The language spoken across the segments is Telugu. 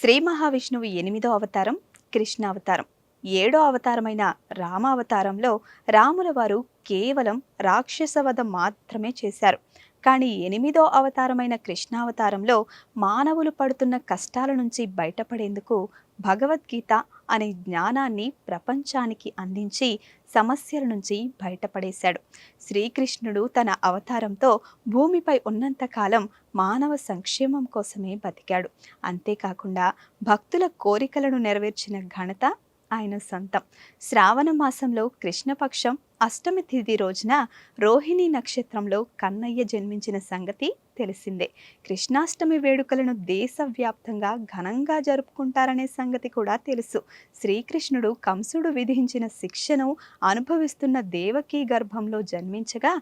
శ్రీ మహావిష్ణువు ఎనిమిదో అవతారం కృష్ణ అవతారం. ఏడో అవతారమైన రామావతారంలో రాముల వారు కేవలం రాక్షసవధ మాత్రమే చేశారు. కానీ ఎనిమిదో అవతారమైన కృష్ణావతారంలో మానవులు పడుతున్న కష్టాల నుంచి బయటపడేందుకు భగవద్గీత అనే జ్ఞానాన్ని ప్రపంచానికి అందించి సమస్యల నుంచి బయటపడేశాడు. శ్రీకృష్ణుడు తన అవతారంతో భూమిపై ఉన్నంతకాలం మానవ సంక్షేమం కోసమే బతికాడు. అంతేకాకుండా భక్తుల కోరికలను నెరవేర్చిన ఘనత ఆయన సొంతం. శ్రావణ మాసంలో కృష్ణపక్షం అష్టమి తిథి రోజున రోహిణి నక్షత్రంలో కన్నయ్య జన్మించిన సంగతి తెలిసిందే. కృష్ణాష్టమి వేడుకలను దేశవ్యాప్తంగా ఘనంగా జరుపుకుంటారనే సంగతి కూడా తెలుసు. శ్రీకృష్ణుడు కంసుడు విధించిన శిక్షను అనుభవిస్తున్న దేవకీ గర్భంలో జన్మించగా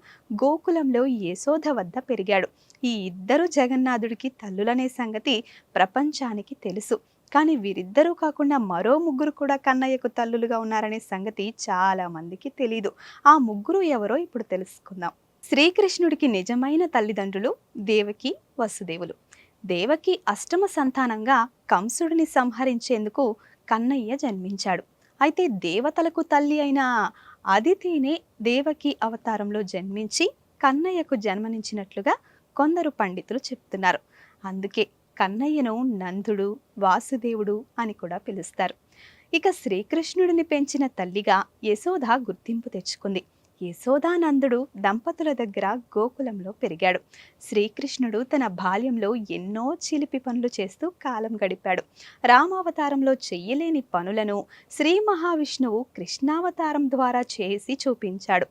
గోకులంలో యశోధ వద్ద పెరిగాడు. ఈ ఇద్దరు జగన్నాథుడికి తల్లులనే సంగతి ప్రపంచానికి తెలుసు. కానీ వీరిద్దరూ కాకుండా మరో ముగ్గురు కూడా కన్నయ్యకు తల్లులుగా ఉన్నారనే సంగతి చాలా మందికి తెలీదు. ఆ ముగ్గురు ఎవరో ఇప్పుడు తెలుసుకుందాం. శ్రీకృష్ణుడికి నిజమైన తల్లిదండ్రులు దేవకి వసుదేవులు. దేవకి అష్టమ సంతానంగా కంసుడిని సంహరించేందుకు కన్నయ్య జన్మించాడు. అయితే దేవతలకు తల్లి అయిన అదితినే దేవకి అవతారంలో జన్మించి కన్నయ్యకు జన్మనించినట్లుగా కొందరు పండితులు చెప్తున్నారు. అందుకే కన్నయ్యను నందుడు వాసుదేవుడు అని కూడా పిలుస్తారు. ఇక శ్రీకృష్ణుడిని పెంచిన తల్లిగా యశోద గుర్తింపు తెచ్చుకుంది. యశోదానందుడు దంపతుల దగ్గర గోకులంలో పెరిగాడు. శ్రీకృష్ణుడు తన బాల్యంలో ఎన్నో చిలిపి పనులు చేస్తూ కాలం గడిపాడు. రామావతారంలో చెయ్యలేని పనులను శ్రీ మహావిష్ణువు కృష్ణావతారం ద్వారా చేసి చూపించాడు.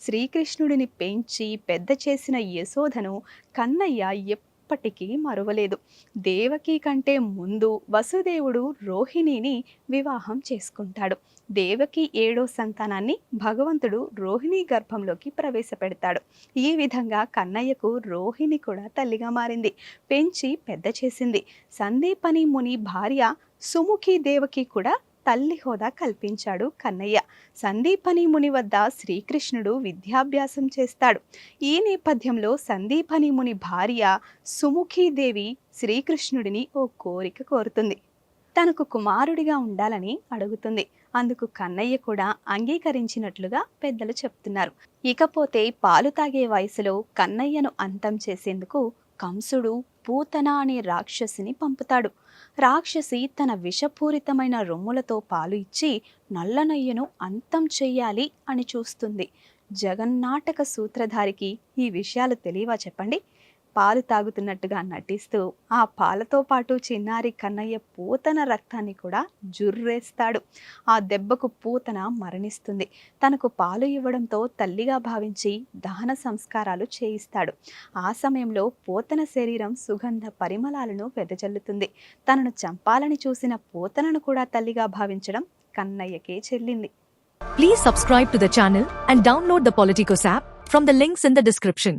శ్రీకృష్ణుడిని పెంచి పెద్ద చేసిన యశోధను కన్నయ్య ఎప్పటికీ మరువలేదు. దేవకి కంటే ముందు వసుదేవుడు రోహిణిని వివాహం చేసుకుంటాడు. దేవకి ఏడో సంతానాన్ని భగవంతుడు రోహిణి గర్భంలోకి ప్రవేశపెడతాడు. ఈ విధంగా కన్నయ్యకు రోహిణి కూడా తల్లిగా మారింది. పెంచి పెద్ద చేసింది. సందీపని ముని భార్య సుముఖి దేవకి కూడా తల్లి హోదా కల్పించాడు కన్నయ్య. సందీపని ముని వద్ద శ్రీకృష్ణుడు విద్యాభ్యాసం చేస్తాడు. ఈ నేపథ్యంలో సందీపని ముని భార్య సుముఖీదేవి శ్రీకృష్ణుడిని ఓ కోరిక కోరుతుంది. తనకు కుమారుడిగా ఉండాలని అడుగుతుంది. అందుకు కన్నయ్య కూడా అంగీకరించినట్లుగా పెద్దలు చెప్తున్నారు. ఇకపోతే పాలు తాగే వయసులో కన్నయ్యను అంతం చేసేందుకు కంసుడు పూతన అనే రాక్షసిని పంపుతాడు. రాక్షసి తన విషపూరితమైన రొమ్ములతో పాలు ఇచ్చి నల్లనయ్యను అంతం చెయ్యాలి అని చూస్తుంది. జగన్నాటక సూత్రధారికి ఈ విషయాలు తెలియవా చెప్పండి? పాలు తాగుతున్నట్టుగా నటిస్తూ ఆ పాలతో పాటు చిన్నారి కన్నయ్య పూతన రక్తాన్ని కూడా జుర్రేస్తాడు. ఆ దెబ్బకు పూతన మరణిస్తుంది. తనకు పాలు ఇవ్వడంతో తల్లిగా భావించి దహన సంస్కారాలు చేయిస్తాడు. ఆ సమయంలో పూతన శరీరం సుగంధ పరిమళాలను వెదజల్లుతుంది. తనను చంపాలని చూసిన పూతనను కూడా తల్లిగా భావించడం కన్నయ్యకే చెల్లింది. Please subscribe to the channel and download the Politikos app from the links in the description